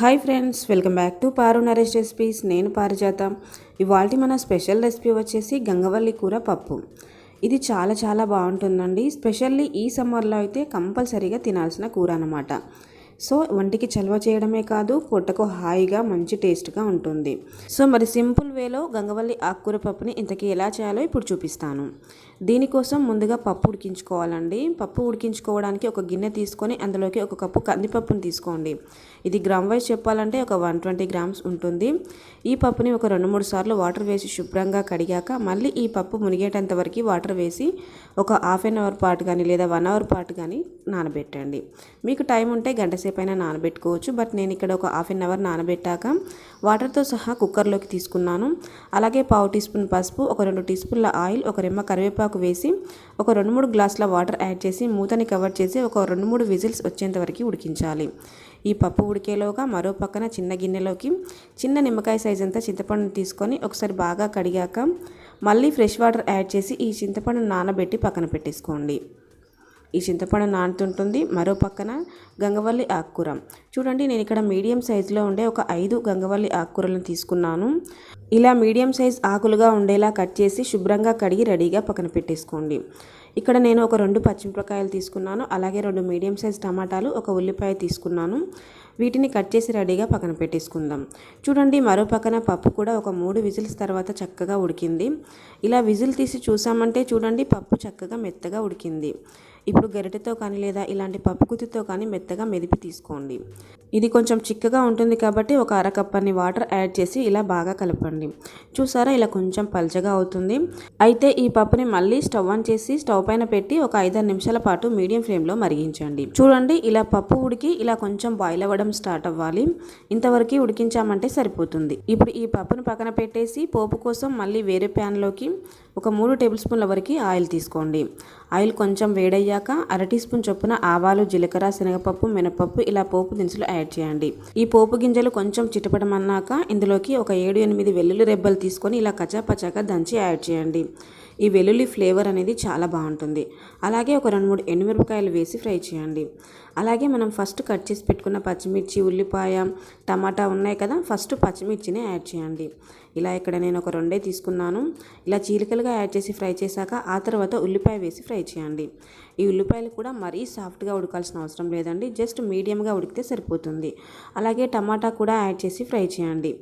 Hi friends welcome back to Paru Naresh recipes. నేను పారిజాత. ఇవాళ మన స్పెషల్ రెసిపీ వచ్చేసి గంగవల్లి కూర పప్పు. ఇది చాలా చాలా బాగుంటుందండి. స్పెషల్లీ ఈ సమ్మర్లో అయితే కంపల్సరీగా తినాల్సిన కూర అన్నమాట. సో వంటికి చలవ చేయడమే కాదు పొట్టకు హాయిగా మంచి టేస్ట్గా ఉంటుంది. సో మరి సింపుల్ వేలో గంగవల్లి ఆకుకూర పప్పుని ఇంతకీ ఎలా చేయాలో ఇప్పుడు చూపిస్తాను. దీనికోసం ముందుగా పప్పు ఉడికించుకోవాలండి. పప్పు ఉడికించుకోవడానికి ఒక గిన్నె తీసుకొని అందులోకి ఒక కప్పు కందిపప్పును తీసుకోండి. ఇది గ్రామ్ వైజ్ చెప్పాలంటే ఒక వన్ ట్వంటీ గ్రామ్స్ ఉంటుంది. ఈ పప్పుని ఒక రెండు మూడు సార్లు వాటర్ వేసి శుభ్రంగా కడిగాక మళ్ళీ ఈ పప్పు మునిగేటంత వరకు వాటర్ వేసి ఒక హాఫ్ అన్ అవర్ పాటు కానీ లేదా వన్ అవర్ పాటు కానీ నానబెట్టండి. మీకు టైం ఉంటే గంట సేపు అయినా నానబెట్టుకోవచ్చు. బట్ నేను ఇక్కడ ఒక హాఫ్ అన్ అవర్ నానబెట్టాక వాటర్తో సహా కుక్కర్లోకి తీసుకున్నాను. అలాగే పావు టీ స్పూన్ పసుపు ఒక రెండు టీ స్పూన్ల ఆయిల్ ఒక రెమ్మ కరివేపాకు వేసి ఒక రెండు మూడు గ్లాసుల వాటర్ యాడ్ చేసి మూతని కవర్ చేసి ఒక రెండు మూడు విజిల్స్ వచ్చేంత వరకు ఉడికించాలి. ఈ పప్పు ఉడికేలోగా మరో పక్కన చిన్న గిన్నెలోకి చిన్న నిమ్మకాయ సైజ్ అంతా చింతపండుని తీసుకొని ఒకసారి బాగా కడిగాక మళ్ళీ ఫ్రెష్ వాటర్ యాడ్ చేసి ఈ చింతపండు నానబెట్టి పక్కన పెట్టేసుకోండి. ఈ చింతపండు నానుతుంటుంది. మరో పక్కన గంగవల్లి ఆకుకూర. చూడండి నేను ఇక్కడ మీడియం సైజులో ఉండే ఒక ఐదు గంగవల్లి ఆకుకూరలను తీసుకున్నాను. ఇలా మీడియం సైజ్ ఆకులుగా ఉండేలా కట్ చేసి శుభ్రంగా కడిగి రెడీగా పక్కన పెట్టేసుకోండి. ఇక్కడ నేను ఒక రెండు పచ్చిమిరపకాయలు తీసుకున్నాను. అలాగే రెండు మీడియం సైజ్ టమాటాలు ఒక ఉల్లిపాయ తీసుకున్నాను. వీటిని కట్ చేసి రెడీగా పక్కన పెట్టేసుకుందాం. చూడండి మరో పక్కన పప్పు కూడా ఒక మూడు విజిల్స్ తర్వాత చక్కగా ఉడికింది. ఇలా విజిల్ తీసి చూసామంటే చూడండి పప్పు చక్కగా మెత్తగా ఉడికింది. ఇప్పుడు గరిటెతో కానీ లేదా ఇలాంటి పప్పుకుతితో కానీ మెత్తగా మెదిపి తీసుకోండి. ఇది కొంచెం చిక్కగా ఉంటుంది కాబట్టి ఒక అరకప్పని వాటర్ యాడ్ చేసి ఇలా బాగా కలపండి. చూసారా? ఇలా కొంచెం పల్చగా అవుతుంది. అయితే ఈ పప్పుని మళ్ళీ స్టవ్ ఆన్ చేసి స్టవ్ పైన పెట్టి ఒక ఐదారు నిమిషాల పాటు మీడియం ఫ్లేమ్లో మరిగించండి. చూడండి ఇలా పప్పు ఉడికి ఇలా కొంచెం బాయిల్ అవ్వడం స్టార్ట్ అవ్వాలి. ఇంతవరకు ఉడికించామంటే సరిపోతుంది. ఇప్పుడు ఈ పప్పును పక్కన పెట్టేసి పోపు కోసం మళ్ళీ వేరే ప్యాన్లోకి ఒక మూడు టేబుల్ స్పూన్ల వరకు ఆయిల్ తీసుకోండి. ఆయిల్ కొంచెం వేడయ్యాక అర టీ స్పూన్ చొప్పున ఆవాలు జీలకర్ర శనగపప్పు మినపప్పు ఇలా పోపు దినుసులు యాడ్ చేయండి. ఈ పోపు గింజలు కొంచెం చిటపడమన్నాక ఇందులోకి ఒక ఏడు ఎనిమిది వెల్లుల్లి రెబ్బలు తీసుకొని ఇలా కచాపచాగా దంచి యాడ్ చేయండి. ఈ వెల్లుల్లి ఫ్లేవర్ అనేది చాలా బాగుంటుంది. అలాగే ఒక రెండు మూడు ఎండుమిరపకాయలు వేసి ఫ్రై చేయండి. అలాగే మనం ఫస్ట్ కట్ చేసి పెట్టుకున్న పచ్చిమిర్చి ఉల్లిపాయ టమాటా ఉన్నాయి కదా ఫస్ట్ పచ్చిమిర్చిని యాడ్ చేయండి. ఇలా ఇక్కడ నేను ఒక రెండే తీసుకున్నాను. ఇలా చీలికలుగా యాడ్ చేసి ఫ్రై చేశాక ఆ తర్వాత ఉల్లిపాయ వేసి ఫ్రై చేయండి. ఈ ఉల్లిపాయలు కూడా మరీ సాఫ్ట్గా ఉడకాల్సిన అవసరం లేదండి. జస్ట్ మీడియంగా ఉడికితే సరిపోతుంది. అలాగే టమాటా కూడా యాడ్ చేసి ఫ్రై చేయండి.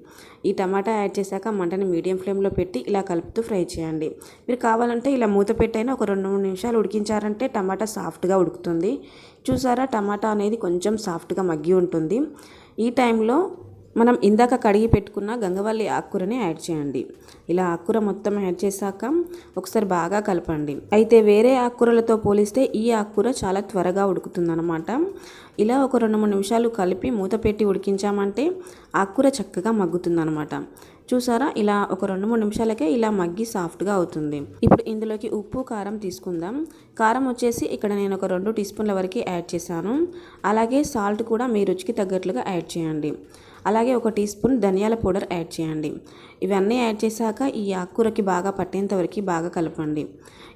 ఈ టమాటా యాడ్ చేశాక మంటని మీడియం ఫ్లేమ్లో పెట్టి ఇలా కలుపుతూ ఫ్రై చేయండి. మీరు కావాలంటే ఇలా మూత పెట్టైనా ఒక రెండు మూడు నిమిషాలు ఉడికించారంటే టమాటా సాఫ్ట్గా ఉడుకుతుంది. చూసారా? టమాటా అనేది కొంచెం సాఫ్ట్గా మగ్గి ఉంటుంది. ఈ టైంలో మనం ఇందాక కడిగి పెట్టుకున్న గంగవల్లి ఆకుకూరని యాడ్ చేయండి. ఇలా ఆకుకూర మొత్తం యాడ్ చేశాక ఒకసారి బాగా కలపండి. అయితే వేరే ఆకుకూరలతో పోలిస్తే ఈ ఆకుకూర చాలా త్వరగా ఉడుకుతుందనమాట ఇలా ఒక రెండు మూడు నిమిషాలు కలిపి మూత పెట్టి ఉడికించామంటే ఆకుకూర చక్కగా మగ్గుతుందనమాట చూసారా? ఇలా ఒక రెండు మూడు నిమిషాలకే ఇలా మగ్గి సాఫ్ట్గా అవుతుంది. ఇప్పుడు ఇందులోకి ఉప్పు కారం తీసుకుందాం. కారం వచ్చేసి ఇక్కడ నేను ఒక రెండు టీ స్పూన్ల వరకు యాడ్ చేశాను. అలాగే సాల్ట్ కూడా మీ రుచికి తగ్గట్లుగా యాడ్ చేయండి. అలాగే ఒక టీ స్పూన్ ధనియాల పౌడర్ యాడ్ చేయండి. ఇవన్నీ యాడ్ చేశాక ఈ ఆకుకూరకి బాగా పట్టేంతవరకు బాగా కలపండి.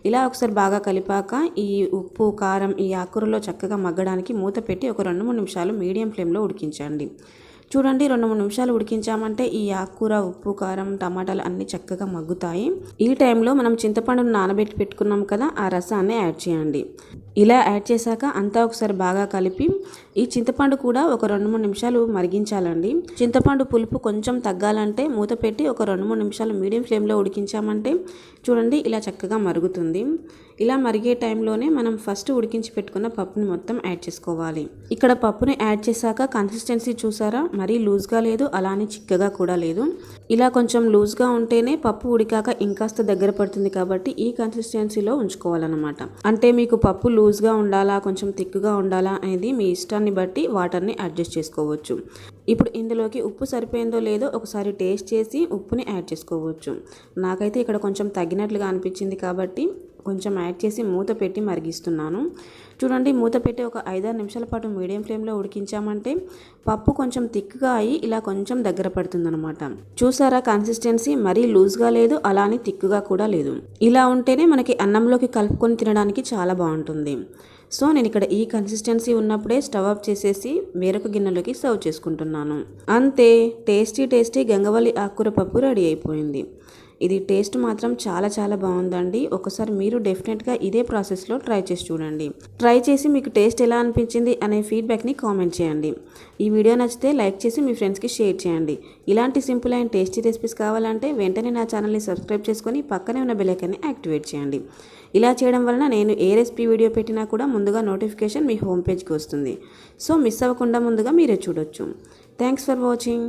ఇలా ఒకసారి బాగా కలిపాక ఈ ఉప్పు కారం ఈ ఆకుకూరలో చక్కగా మగ్గడానికి మూత పెట్టి ఒక రెండు మూడు నిమిషాలు మీడియం ఫ్లేమ్లో ఉడికించండి. చూడండి రెండు మూడు నిమిషాలు ఉడికించామంటే ఈ ఆకుకూర ఉప్పు కారం టమాటాలు అన్నీ చక్కగా మగ్గుతాయి. ఈ టైంలో మనం చింతపండును నానబెట్టి పెట్టుకున్నాం కదా ఆ రసాన్ని యాడ్ చేయండి. ఇలా యాడ్ చేశాక అంతా ఒకసారి బాగా కలిపి ఈ చింతపండు కూడా ఒక రెండు మూడు నిమిషాలు మరిగించాలండి. చింతపండు పులుపు కొంచెం తగ్గాలంటే మూత పెట్టి ఒక రెండు మూడు నిమిషాలు మీడియం ఫ్లేమ్లో ఉడికించామంటే చూడండి ఇలా చక్కగా మరుగుతుంది. ఇలా మరిగే టైంలోనే మనం ఫస్ట్ ఉడికించి పెట్టుకున్న పప్పుని మొత్తం యాడ్ చేసుకోవాలి. ఇక్కడ పప్పుని యాడ్ చేశాక కన్సిస్టెన్సీ చూసారా? మరీ లూజ్గా లేదు అలానే చిక్కగా కూడా లేదు. ఇలా కొంచెం లూజ్గా ఉంటేనే పప్పు ఉడికాక ఇంకాస్త దగ్గర పడుతుంది కాబట్టి ఈ కన్సిస్టెన్సీలో ఉంచుకోవాలన్నమాట. అంటే మీకు పప్పు లూజ్గా ఉండాలా కొంచెం థిక్గా ఉండాలా అనేది మీ ఇష్టాన్ని బట్టి వాటర్ని అడ్జస్ట్ చేసుకోవచ్చు. ఇప్పుడు ఇందులోకి ఉప్పు సరిపోయిందో లేదో ఒకసారి టేస్ట్ చేసి ఉప్పుని యాడ్ చేసుకోవచ్చు. నాకైతే ఇక్కడ కొంచెం తగ్గినట్లుగా అనిపించింది కాబట్టి కొంచెం యాడ్ చేసి మూత పెట్టి మరిగిస్తున్నాను. చూడండి మూత పెట్టి ఒక ఐదారు నిమిషాల పాటు మీడియం ఫ్లేమ్లో ఉడికించామంటే పప్పు కొంచెం థిక్గా అయ్యి ఇలా కొంచెం దగ్గర పడుతుందనమాట చూసారా కన్సిస్టెన్సీ? మరీ లూజ్గా లేదు అలానే థిక్గా కూడా లేదు. ఇలా ఉంటేనే మనకి అన్నంలోకి కలుపుకొని తినడానికి చాలా బాగుంటుంది. సో నేను ఇక్కడ ఈ కన్సిస్టెన్సీ ఉన్నప్పుడే స్టవ్ ఆఫ్ చేసేసి వేరొక గిన్నెలోకి సర్వ్ చేసుకుంటున్నాను. అంతే టేస్టీ టేస్టీ గంగవల్లి ఆకుకూర పప్పు రెడీ అయిపోయింది. ఇది టేస్ట్ మాత్రం చాలా చాలా బాగుందండి. ఒకసారి మీరు డెఫినెట్గా ఇదే ప్రాసెస్లో ట్రై చేసి చూడండి. ట్రై చేసి మీకు టేస్ట్ ఎలా అనిపించింది అనే ఫీడ్బ్యాక్ని కామెంట్ చేయండి. ఈ వీడియో నచ్చితే లైక్ చేసి మీ ఫ్రెండ్స్కి షేర్ చేయండి. ఇలాంటి సింపుల్ అండ్ టేస్టీ రెసిపీస్ కావాలంటే వెంటనే నా ఛానల్ని సబ్స్క్రైబ్ చేసుకొని పక్కనే ఉన్న బెలైకన్ని యాక్టివేట్ చేయండి. ఇలా చేయడం వలన నేను ఏ రెసిపీ వీడియో పెట్టినా కూడా ముందుగా నోటిఫికేషన్ మీ హోమ్ పేజ్కి వస్తుంది. సో మిస్ అవ్వకుండా ముందుగా మీరే చూడొచ్చు. Thanks for watching